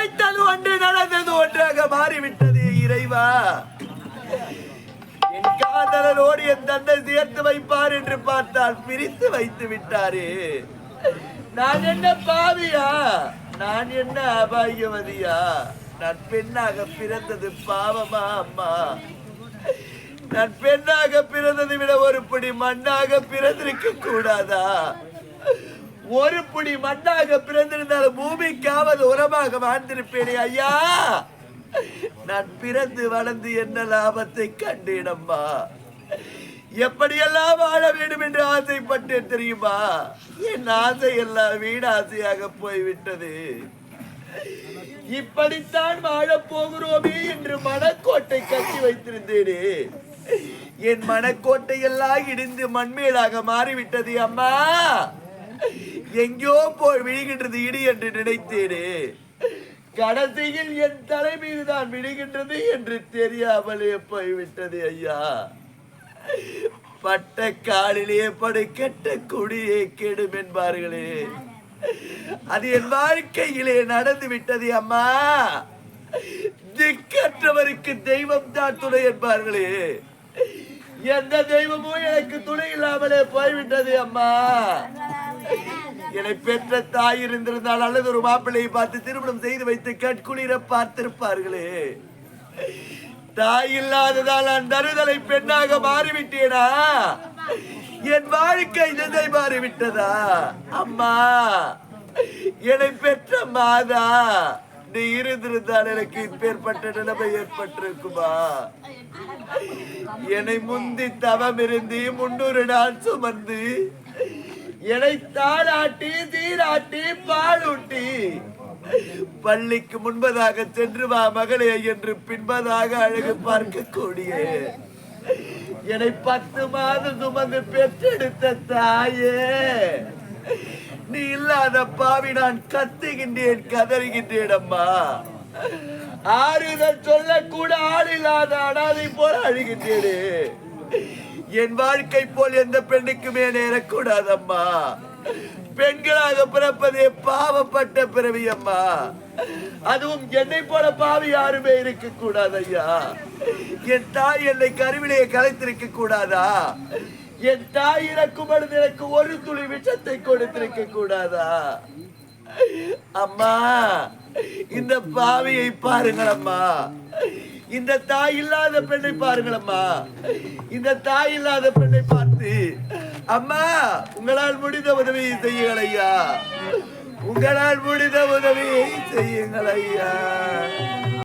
நினைத்தது ஒன்று நடந்தது ஒன்றாக மாறிவிட்டது இறைவா. என் காதலனோடு என் தந்தை சேர்த்து வைப்பார் என்று பார்த்தால் பிரித்து வைத்து விட்டாரே. நான் என்ன பாவியா? நான் என்ன அபாகியவதியா? நான் பெண்ணாக பிறந்தது பாவமா அம்மா? நான் பெண்ணாக பிறந்ததை விட ஒரு பிடி மண்ணாக பிறந்திருக்க கூடாதா? ஒரு பிடி மண்ணாக பிறந்திருந்தாலும் பூமிக்காவது உரமாக வாழ்ந்திருப்பேனே ஐயா. நான் பிறந்து வளர்ந்து என்ன லாபத்தை கண்டேனம்மா. எப்படியெல்லாம் வாழ வேண்டும் என்று ஆசைப்பட்டேன் தெரியுமா? என் ஆசை எல்லாம் வீணாசையாக போய்விட்டது. இப்படித்தான் வாழப் போகிறோமே என்று மனக்கோட்டை கட்டி வைத்திருந்தேனே. என் மனக்கோட்டை எல்லாம் இடிந்து மண்மேலாக மாறிவிட்டது அம்மா. எங்கேயோ போய் விழுகின்றது இடி என்று நினைத்தேனே. கடைசியில் என் தலை மீது தான் விழுகின்றது என்று தெரியாமலே போய்விட்டது ஐயா. பட்ட காலிலே படு கெட்ட குடியே கெடும் என்பார்களே. அது என் வாழ்க்கையிலே நடந்து விட்டது அம்மா. திக்கற்றவருக்கு தெய்வம் தான் துணை என்பார்களே. எந்த தெய்வமும் எனக்கு துணை இல்லாமலே போய்விட்டது அம்மா. என்னை பெற்ற தாய் இருந்திருந்தால் அல்லது ஒரு மாப்பிள்ளையை பார்த்து திருமணம் செய்து வைத்து கட்குளிர பார்த்திருப்பார்களே. தாய் இல்லாததால் நான் தருதலை பெண்ணாக மாறிவிட்டேனா? என் வாழ்க்கை திசை மாறிவிட்டதா? அம்மா என்னை பெற்ற மாதா நீ இருந்திருந்தால் எனக்கு இப்பேற்பட்ட நிலைமை ஏற்பட்டிருக்குமா? என்னை முந்தி தவம் இருந்து முன்னூறு நாள் சுமந்து என்னை தீராட்டி சீராட்டி பாலூட்டி பள்ளிக்கு முன்பதாக சென்று வா மகளே என்று பின்பதாக அழகு பார்க்கக்கூடிய. என்னை பத்து மாதம் சுமந்து பெற்றெடுத்த தாயே. நீ இல்லாத பாவி நான் கத்துகின்றேன் கதறுகின்றேன் அம்மா ஆறுதல் சொல்லக்கூட ஆள் இல்லாத அனாதை போல அழுகின்றேனே. என் வாழ்க்கை போல் எந்த பெண்ணுக்குமே நேரக்கூடாதம்மா. பெண்களாக பிறப்பதே பாவப்பட்ட பிறவி அம்மா அதுவும் என்னை போல பாவி யாருமே இருக்க கூடாது ஐயா என் தாய் என்னை கருவிலேயே கலைத்திருக்க கூடாதா? என் தாய் இறக்கும் பொழுது எனக்கு ஒரு துளி விஷத்தை கொடுத்திருக்க கூடாதா? அம்மா இந்த பாவியை பாருங்கள் அம்மா. இந்த தாய் இல்லாத பெண்ணை பாருங்கள் அம்மா. இந்த தாய் இல்லாத பெண்ணை பார்த்து அம்மா உங்களால் முடிந்த உதவியை செய்யுங்கள் ஐயா. உங்களால் முடிந்த உதவியை செய்யுங்கள் ஐயா.